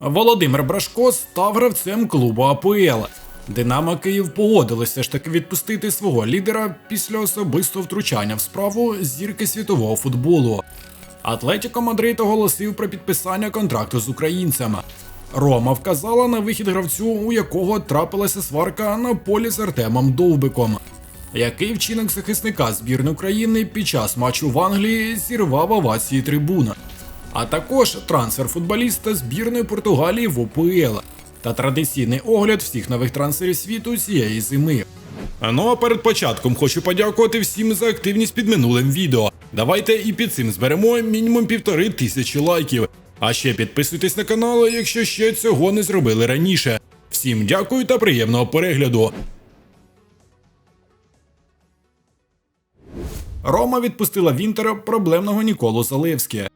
Володимир Брашко став гравцем клубу АПЛ. Динамо Київ погодилося ж таки відпустити свого лідера після особистого втручання в справу зірки світового футболу. Атлетіко Мадрид оголосив про підписання контракту з українцем. Рома вказала на вихід гравцю, у якого трапилася сварка на полі з Артемом Довбиком. Який вчинок захисника збірної України під час матчу в Англії зірвав овації трибуна, а також трансфер футболіста збірної Португалії в ОПЛ та традиційний огляд всіх нових трансферів світу цієї зими. Ну а перед початком хочу подякувати всім за активність під минулим відео. Давайте і під цим зберемо мінімум півтори тисячі лайків. А ще підписуйтесь на канал, якщо ще цього не зробили раніше. Всім дякую та приємного перегляду. Рома відпустила в Інтер проблемного Ніколу Залевське.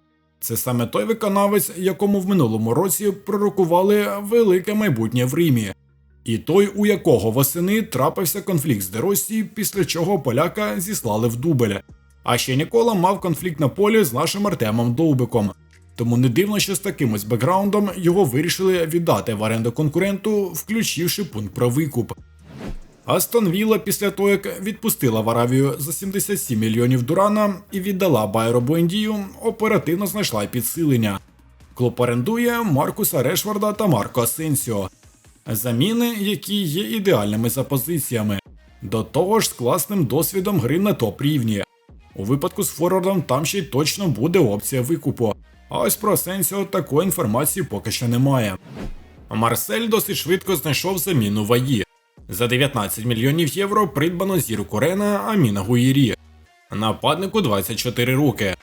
Це саме той виконавець, якому в минулому році пророкували велике майбутнє в Римі. І той, у якого восени трапився конфлікт з Деросі, після чого поляка зіслали в дубель. А ще Нікола мав конфлікт на полі з нашим Артемом Довбиком. Тому не дивно, що з таким ось бекграундом його вирішили віддати в оренду конкуренту, включивши пункт про викуп. Астон Вілла після того, як відпустила в Аравію за 77 мільйонів Дурана і віддала Байро Буендію, оперативно знайшла підсилення. Клуб орендує Маркуса Решварда та Марко Асенсіо. Заміни, які є ідеальними за позиціями. До того ж з класним досвідом гри на топ рівні. У випадку з Форвардом там ще й точно буде опція викупу. А ось про Асенсіо такої інформації поки що немає. Марсель досить швидко знайшов заміну ваї. За 19 мільйонів євро придбано зірку Рена Аміна Гуїрі. Нападнику 24 роки.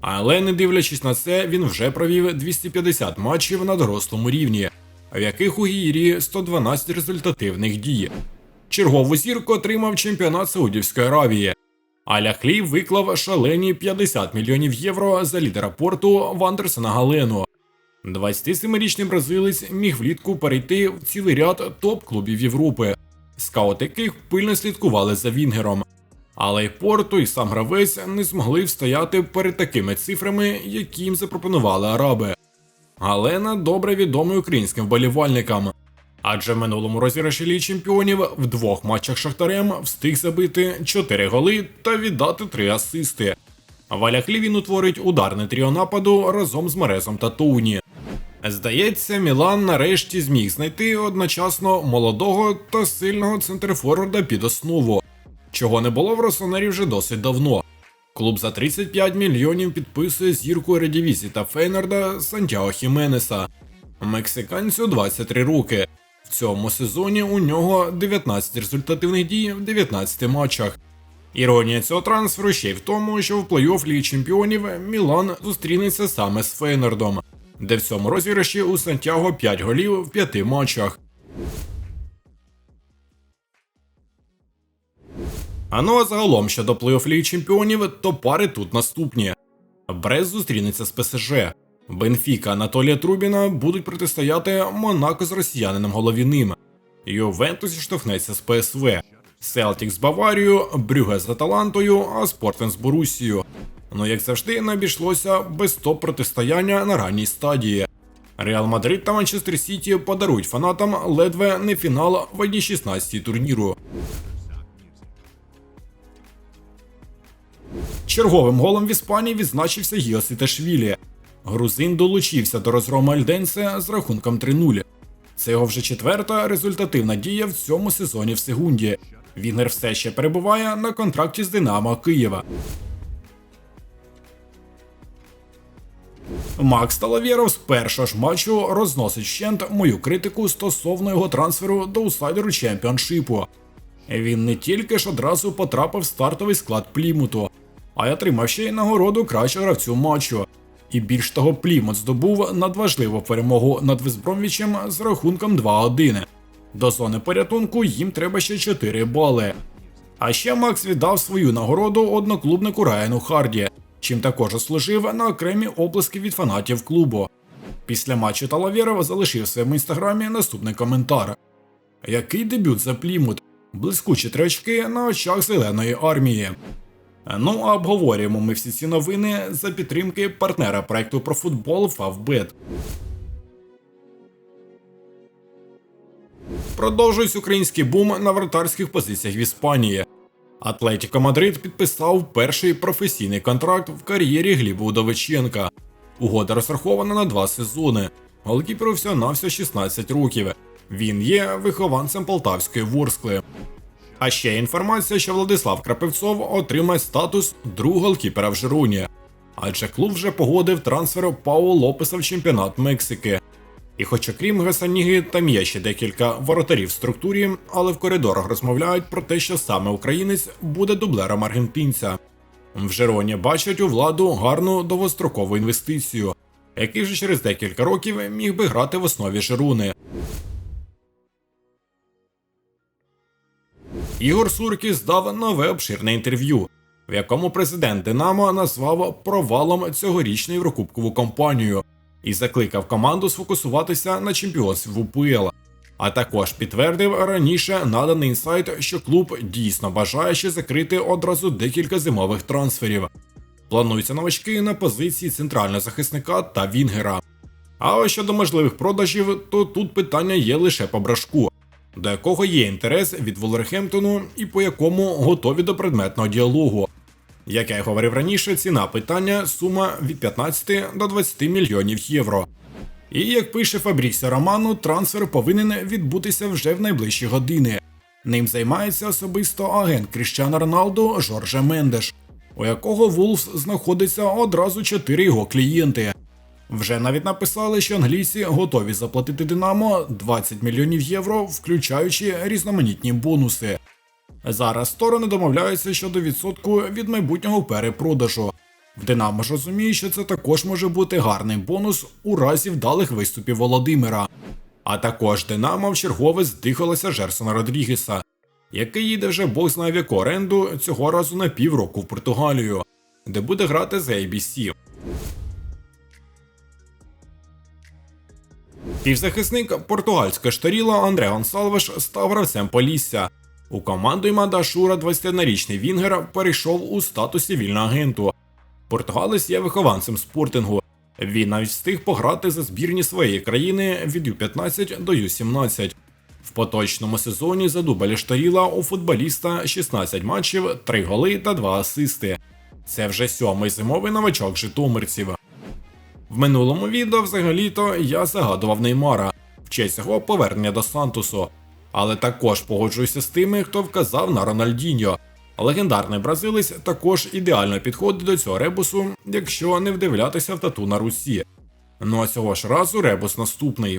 Але не дивлячись на це, він вже провів 250 матчів на дорослому рівні, в яких у Гіїрі 112 результативних дій. Чергову зірку отримав чемпіонат Саудівської Аравії. Аля Хліб виклав шалені 50 мільйонів євро за лідера порту Вандерсона Галену. 27-річний бразилець міг влітку перейти в цілий ряд топ-клубів Європи, скаути яких пильно слідкували за Вінгером. Але й Порту, і сам гравець не змогли встояти перед такими цифрами, які їм запропонували араби. Галена добре відомий українським вболівальникам. Адже в минулому розіграші Ліги чемпіонів в двох матчах Шахтарем встиг забити 4 голи та віддати 3 асисти. Валя Хлівін утворить ударне тріо нападу разом з Мерезом та Тоуні. Здається, Мілан нарешті зміг знайти одночасно молодого та сильного центрфорварда під основу, чого не було в Росонері вже досить давно. Клуб за 35 мільйонів підписує зірку Редівісі та Фейнарда Сантьяо Хіменеса. Мексиканцю 23 роки. В цьому сезоні у нього 19 результативних дій в 19 матчах. Іронія цього трансферу ще й в тому, що в плей-офф Ліги Чемпіонів Мілан зустрінеться саме з Фейнардом, де в цьому розіграші у Сантьяго 5 голів в 5 матчах. А ну а загалом щодо плей-офф Ліги Чемпіонів, то пари тут наступні. Брест зустрінеться з ПСЖ. Бенфіка Анатолія Трубіна будуть протистояти Монако з росіянином Головіним. Ювентус зіштовхнеться з ПСВ. Селтік з Баварією, Брюге з Аталантою, а Спортен з Борусією. Ну як завжди, не обійшлося без топ протистояння на ранній стадії. Реал Мадрид та Манчестер Сіті подарують фанатам ледве не фінал в 1-16 турніру. Черговим голом в Іспанії відзначився Гіо Сіташвілі. Грузин долучився до розгрому Альденсе з рахунком 3-0. Це його вже четверта результативна дія в цьому сезоні в Сегунді. Вінгер все ще перебуває на контракті з Динамо Києва. Макс Талавєров з першого ж матчу розносить вщент мою критику стосовно його трансферу до усайдеру чемпіоншипу. Він не тільки ж одразу потрапив в стартовий склад Плімуту, а й отримав ще й нагороду кращого гравцю матчу. І більш того, Плімут здобув надважливу перемогу над Везбромвічем з рахунком 2-1. До зони порятунку їм треба ще 4 бали. А ще Макс віддав свою нагороду одноклубнику Райану Харді, чим також заслужив на окремі оплески від фанатів клубу. Після матчу Талавєров залишив в своєму інстаграмі наступний коментар: Який дебют за Плімут? Блискучі три очки на очах зеленої армії. Ну а обговорюємо ми всі ці новини за підтримки партнера проекту про футбол Favbet. продовжується український бум на вратарських позиціях в Іспанії. Атлетіко Мадрид підписав перший професійний контракт в кар'єрі Гліба Удовиченка. Угода розрахована на два сезони. Голкіперу всього навсього 16 років. Він є вихованцем полтавської Ворскли. А ще інформація, що Владислав Крапивцов отримає статус другого голкіпера в Жироні. Адже клуб вже погодив трансфер Пао Лопеса в чемпіонат Мексики. І хоч окрім Гасаніги, там є ще декілька воротарів в структурі, але в коридорах розмовляють про те, що саме українець буде дублером аргентинця. В Жероні бачать у владу гарну довгострокову інвестицію, який вже через декілька років міг би грати в основі Жеруни. Ігор Суркіс дав нове обширне інтерв'ю, в якому президент Динамо назвав провалом цьогорічну Єврокубкову кампанію і закликав команду сфокусуватися на чемпіонстві в УПЛ. А також підтвердив раніше наданий інсайт, що клуб дійсно бажає ще закрити одразу декілька зимових трансферів. Плануються новачки на позиції центрального захисника та Вінгера. А ось щодо можливих продажів, то тут питання є лише по брашку, до якого є інтерес від Волверхемптону і по якому готові до предметного діалогу. Як я й говорив раніше, ціна питання сума від 15 до 20 мільйонів євро. І як пише Фабрісіо Роману, трансфер повинен відбутися вже в найближчі години. Ним займається особисто агент Кріщана Роналду Жоржа Мендеш, у якого Вулфс знаходиться одразу чотири його клієнти. Вже навіть написали, що англійці готові заплатити Динамо 20 мільйонів євро, включаючи різноманітні бонуси. Зараз сторони домовляються щодо відсотку від майбутнього перепродажу. В Динамо ж розуміє, що це також може бути гарний бонус у разі вдалих виступів Володимира. А також Динамо в чергове здихалося Жерсона Родрігеса, який їде вже бог знає в яку оренду цього разу на півроку в Португалію, де буде грати за ABC. Півзахисник португальська штаріла Андре Гонсалвеш став гравцем Полісся. У команду Імада Шура 21-річний Вінгер перейшов у статусі вільного агенту. Португалець є вихованцем спортингу. Він навіть встиг пограти за збірні своєї країни від Ю-15 до Ю-17. В поточному сезоні за дубль штаріла у футболіста 16 матчів, 3 голи та 2 асисти. Це вже сьомий зимовий новачок житомирців. В минулому відео взагалі-то я загадував Неймара в честь його повернення до Сантусу, але також погоджуюся з тими, хто вказав на Рональдіньо. Легендарний бразилець також ідеально підходить до цього ребусу, якщо не вдивлятися в тату на Русі. Ну а цього ж разу ребус наступний.